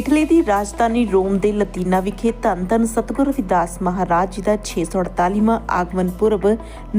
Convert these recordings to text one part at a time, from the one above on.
Italy ਦੀ ਰਾਜਧਾਨੀ ਰੋਮ ਦੇ ਲਤੀਨਾ ਵਿਖੇ ਧੰਨ ਧੰਨ ਸਤਿਗੁਰ ਰਵਿਦਾਸ ਮਹਾਰਾਜ ਜੀ ਦਾ 648ਵਾਂ ਆਗਮਨ ਪੁਰਬ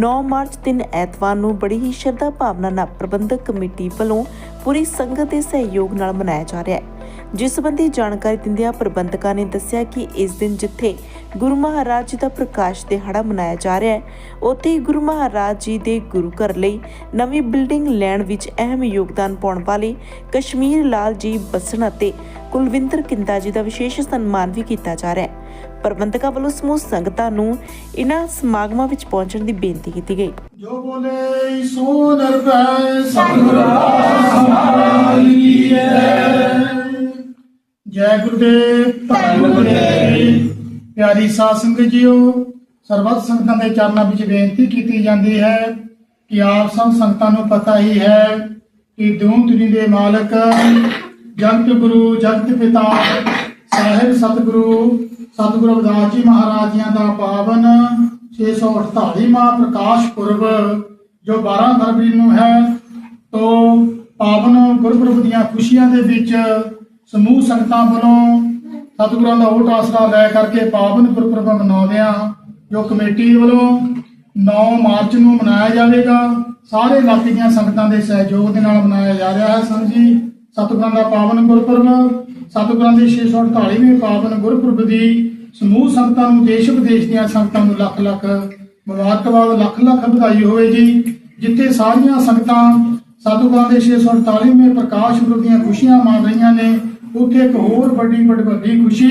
9 ਮਾਰਚ ਦਿਨ ਐਤਵਾਰ ਨੂੰ ਬੜੀ ਹੀ ਸ਼ਰਧਾ ਭਾਵਨਾ ਨਾਲ ਪ੍ਰਬੰਧਕ ਕਮੇਟੀ ਵੱਲੋਂ ਪੂਰੀ ਸੰਗਤ ਦੇ ਸਹਿਯੋਗ ਨਾਲ ਮਨਾਇਆ ਜਾ ਰਿਹਾ ਹੈ। ਜਿਸ ਸੰਬੰਧੀ ਜਾਣਕਾਰੀ ਦਿੰਦਿਆਂ ਪ੍ਰਬੰਧਕਾਂ ਨੇ ਦੱਸਿਆ ਕਿ ਇਸ ਦਿਨ ਜਿੱਥੇ ਗੁਰੂ ਮਹਾਰਾਜ ਜੀ ਦਾ ਪ੍ਰਕਾਸ਼ ਦਿਹਾੜਾ ਮਨਾਇਆ ਜਾ ਰਿਹਾ ਹੈ। ਉੱਥੇ ਹੀ ਗੁਰੂ ਮਹਾਰਾਜ ਜੀ ਦੇ ਗੁਰੂ ਘਰ ਲਈ ਨਵੀਂ ਬਿਲਡਿੰਗ ਲੈਣ ਵਿੱਚ ਅਹਿਮ ਯੋਗਦਾਨ ਪਾਉਣ ਵਾਲੇ ਕਸ਼ਮੀਰ ਲਾਲ ਜੀ ਬਸਣ ਅਤੇ ਕੁਲਵਿੰਦਰ ਕਿੰਦਾ ਜੀ ਦਾ ਵਿਸ਼ੇਸ਼ ਸਨਮਾਨ ਵੀ ਕੀਤਾ ਜਾ ਰਿਹਾ ਹੈ। ਪ੍ਰਬੰਧਕਾਂ ਵੱਲੋਂ ਸਮੂਹ ਸੰਗਤਾਂ ਨੂੰ ਇਹਨਾਂ ਸਮਾਗਮਾਂ ਵਿੱਚ ਪਹੁੰਚਣ ਦੀ ਬੇਨਤੀ ਕੀਤੀ ਗਈ। ਜੋ ਬੋਲੇ ਸੋ ਨਰਪੈ ਸਤਿਗੁਰ ਕੀ ਜੈ ਗੁਰਦੇਵ ਧੰਨ ਗੁਰਦੇਵ। ਪਿਆਰੀ ਸਾਧ ਸੰਗਤ ਜੀਓ, ਸਰਬੱਤ ਸੰਗਤਾਂ ਦੇ ਚਰਨਾਂ ਵਿੱਚ ਬੇਨਤੀ ਕੀਤੀ ਜਾਂਦੀ ਹੈ ਕਿ ਆਪ ਸਭ ਸੰਗਤਾਂ ਨੂੰ ਪਤਾ ਹੀ ਹੈ ਕਿ ਦੂਮ ਦੁਨੀ ਦੇ ਮਾਲਕ ਜਗਤ ਗੁਰੂ, ਜਗਤ ਪਿਤਾ, ਸਾਹਿਬ ਸਤਿਗੁਰੂ ਸਤਿਗੁਰੂ ਰਵਿਦਾਸ ਜੀ ਮਹਾਰਾਜ ਜੀਆਂ ਦਾ ਪਾਵਨ 648ਵਾਂ ਪ੍ਰਕਾਸ਼ ਪੁਰਬ ਜੋ 12 ਫਰਵਰੀ ਨੂੰ ਹੈ, ਤੋਂ ਪਾਵਨ ਗੁਰਪੁਰਬ ਦੀਆਂ ਖੁਸ਼ੀਆਂ ਦੇ ਵਿੱਚ ਸਮੂਹ ਸੰਗਤਾਂ ਵੱਲੋਂ ਸਤਿਗੁਰਾਂ ਦਾ ਓਟ ਆਸਰਾ ਲੈ ਕਰਕੇ ਪਾਵਨ ਗੁਰਪੁਰਬ ਮਨਾਉਂਦਿਆਂ ਜੋ ਕਮੇਟੀ ਵੱਲੋਂ 9 ਮਾਰਚ ਨੂੰ ਮਨਾਇਆ ਜਾਵੇਗਾ, ਸਾਰੇ ਇਲਾਕੇ ਦੀਆਂ ਸੰਗਤਾਂ ਦੇ ਸਹਿਯੋਗ ਦੇ ਨਾਲ ਮਨਾਇਆ ਜਾ ਰਿਹਾ ਹੈ ਸੰਗ ਜੀ। ਸਤਿਗੁਰਾਂ ਦਾ ਪਾਵਨ ਗੁਰਪੁਰਬ, ਸਤਿਗੁਰਾਂ ਦੇ 648ਵੇਂ ਪਾਵਨ ਗੁਰਪੁਰਬ ਦੀ ਸਮੂਹ ਸੰਗਤਾਂ ਨੂੰ ਦੇਸ਼ ਵਿਦੇਸ਼ ਦੀਆਂ ਸੰਗਤਾਂ ਨੂੰ ਲੱਖ ਲੱਖ ਮੁਬਾਰਕਬਾਦ, ਲੱਖ ਲੱਖ ਵਧਾਈ ਹੋਵੇ ਜੀ, ਜਿੱਥੇ ਸਾਰੀਆਂ ਸੰਗਤਾਂ ਸਤਿਗੁਰਾਂ ਦੇ 648ਵੇਂ ਪ੍ਰਕਾਸ਼ ਪੁਰਬ ਦੀਆਂ ਖੁਸ਼ੀਆਂ ਮਾਣ ਰਹੀਆਂ ਨੇ ਉੱਥੇ ਇੱਕ ਹੋਰ ਵੱਡੀ ਵੱਡੀ ਖੁਸ਼ੀ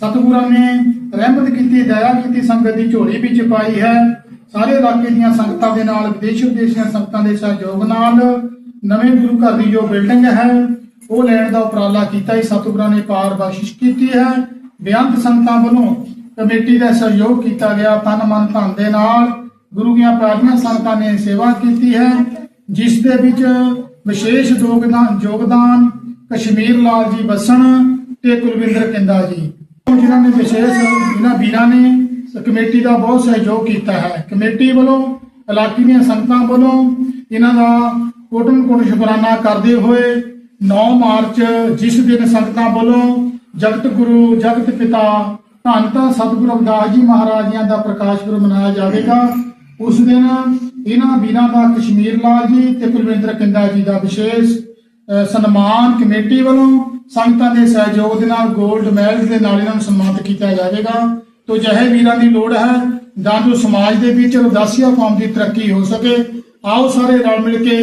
ਸਤਿਗੁਰਾਂ ਨੇ ਰਹਿਮਤ ਕੀਤੀ, ਦਇਆ ਕੀਤੀ, ਸੰਗਤ ਦੀ ਝੋਲੀ ਵਿੱਚ ਪਾਈ ਹੈ। ਸਾਰੇ ਇਲਾਕੇ ਦੀਆਂ ਸੰਗਤਾਂ ਦੇ ਨਾਲ, ਵਿਦੇਸ਼ ਵਿਦੇਸ਼ ਸੰਗਤਾਂ ਦੇ ਸਹਿਯੋਗ ਨਾਲ ਨਵੇਂ ਗੁਰੂ ਘਰ ਦੀ ਜੋ ਬਿਲਡਿੰਗ ਹੈ, ਉਹ ਲੈਣ ਦਾ ਉਪਰਾਲਾ ਕੀਤਾ ਹੀ। ਸਤਿਗੁਰਾਂ ਨੇ ਪਾਰ ਬਖਸ਼ਿਸ਼ ਕੀਤੀ ਹੈ। ਬੇਅੰਤ ਸੰਗਤਾਂ ਵੱਲੋਂ ਕਮੇਟੀ ਦਾ ਸਹਿਯੋਗ ਕੀਤਾ ਗਿਆ। ਤਨ ਮਨ ਧਨ ਦੇ ਨਾਲ ਗੁਰੂ ਦੀਆਂ ਪਿਆਰੀਆਂ ਸੰਗਤਾਂ ਨੇ ਸੇਵਾ ਕੀਤੀ ਹੈ, ਜਿਸ ਦੇ ਵਿੱਚ ਵਿਸ਼ੇਸ਼ ਯੋਗਦਾਨ ਯੋਗਦਾਨ ਕਸ਼ਮੀਰ ਲਾਲ ਜੀ ਬਸਣ ਤੇ ਕੁਲਵਿੰਦਰ ਕਿੰਦਾ ਜੀ। ਜਿਨ੍ਹਾਂ ਨੇ ਵਿਸ਼ੇਸ਼ ਇਹਨਾਂ ਵੀਰਾਂ ਨੇ ਕਮੇਟੀ ਦਾ ਬਹੁਤ ਸਹਿਯੋਗ ਕੀਤਾ ਹੈ। ਕਮੇਟੀ ਵੱਲੋਂ, ਇਲਾਕੇ ਦੀਆਂ ਸੰਗਤਾਂ ਵੱਲੋਂ ਇਹਨਾਂ ਦਾ ਕੋਟਨ ਕੋਟ ਸ਼ੁਕਰਾਨਾ ਕਰਦੇ ਹੋਏ 9 ਮਾਰਚ ਜਿਸ ਦਿਨ ਸੰਗਤਾਂ ਵੱਲੋਂ ਜਗਤ ਗੁਰੂ, ਜਗਤ ਪਿਤਾ, ਧੰਨ ਧੰਨ ਸਤਿਗੁਰੂ ਰਵਿਦਾਸ ਜੀ ਮਹਾਰਾਜ ਜੀਆਂ ਦਾ ਪ੍ਰਕਾਸ਼ ਪੁਰਬ ਮਨਾਇਆ ਜਾਵੇਗਾ, ਉਸ ਦਿਨ ਇਹਨਾਂ ਵੀਰਾਂ ਦਾ ਕਸ਼ਮੀਰ ਲਾਲ ਜੀ ਤੇ ਕੁਲਵਿੰਦਰ ਕਿੰਦਾ ਜੀ ਦਾ ਵਿਸ਼ੇਸ਼ ਸਨਮਾਨ ਕਮੇਟੀ ਵੱਲੋਂ ਸੰਗਤਾਂ ਦੇ ਸਹਿਯੋਗ ਦੇ ਨਾਲ 골ਡ ਮੈਡਲ ਦੇ ਨਾਲ ਇਹਨਾਂ ਨੂੰ ਸਨਮਾਨਿਤ ਕੀਤਾ ਜਾਵੇਗਾ। ਤੋ ਜਿਹੇ ਵੀਰਾਂ ਦੀ ਲੋੜ ਹੈ, ਤਾਂ ਜੋ ਸਮਾਜ ਦੇ ਵਿੱਚ ਰਵਦਾਸੀਆ ਕੌਮ ਦੀ ਤਰੱਕੀ ਹੋ ਸਕੇ। ਆਓ ਸਾਰੇ ਰਲ ਮਿਲ ਕੇ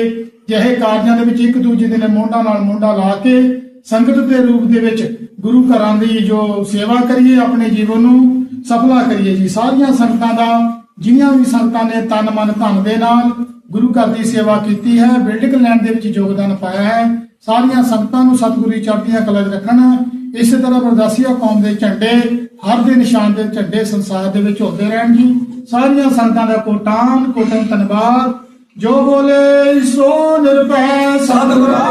ਜਿਹੇ ਕਾਰਜਾਂ ਦੇ ਵਿੱਚ ਇੱਕ ਦੂਜੇ ਦੇ ਨਾਲ ਮੋਢਾ ਨਾਲ ਮੋਢਾ ਲਾ ਕੇ ਸੰਗਤ ਦੇ ਰੂਪ ਦੇ ਵਿੱਚ ਗੁਰੂ ਘਰਾਂ ਦੀ ਜੋ ਸੇਵਾ ਕਰੀਏ, ਆਪਣੇ ਜੀਵਨ ਨੂੰ ਸਫਲਾ ਕਰੀਏ ਜੀ। ਸਾਰੀਆਂ ਸੰਗਤਾਂ ਦਾ ਜਿਨ੍ਹਾਂ ਵੀ ਸੰਗਤਾਂ ਨੇ ਤਨ ਮਨ ਧਨ ਦੇ ਨਾਲ ਗੁਰੂ ਘਰ ਦੀ ਸੇਵਾ ਕੀਤੀ ਹੈ ਬਿਲਡਿੰਗ ਲੈਣ ਦੇ ਵਿੱਚ ਯੋਗਦਾਨ ਪਾਇਆ ਹੈ, ਸਾਰੀਆਂ ਸੰਗਤਾਂ ਨੂੰ ਸਤਿਗੁਰੂ ਚੜ੍ਹਦੀਆਂ ਕਲਾ 'ਚ ਰੱਖਣ। ਇਸੇ ਤਰ੍ਹਾਂ ਬਰਦਾਸੀਆ ਕੌਮ ਦੇ ਝੰਡੇ, ਹਰ ਦੇ ਨਿਸ਼ਾਨ ਦੇ ਝੰਡੇ ਸੰਸਾਰ ਦੇ ਵਿੱਚ ਹੁੰਦੇ ਰਹਿਣ ਜੀ। ਸਾਰੀਆਂ ਸੰਗਤਾਂ ਦਾ ਕੋਟਾਨ, ਕੋਟਨ ਧੰਨਵਾਦ। ਜੋ ਬੋਲੇ, ਸੋ ਨਿਰਭੈ ਸਤਿਗੁਰੂ।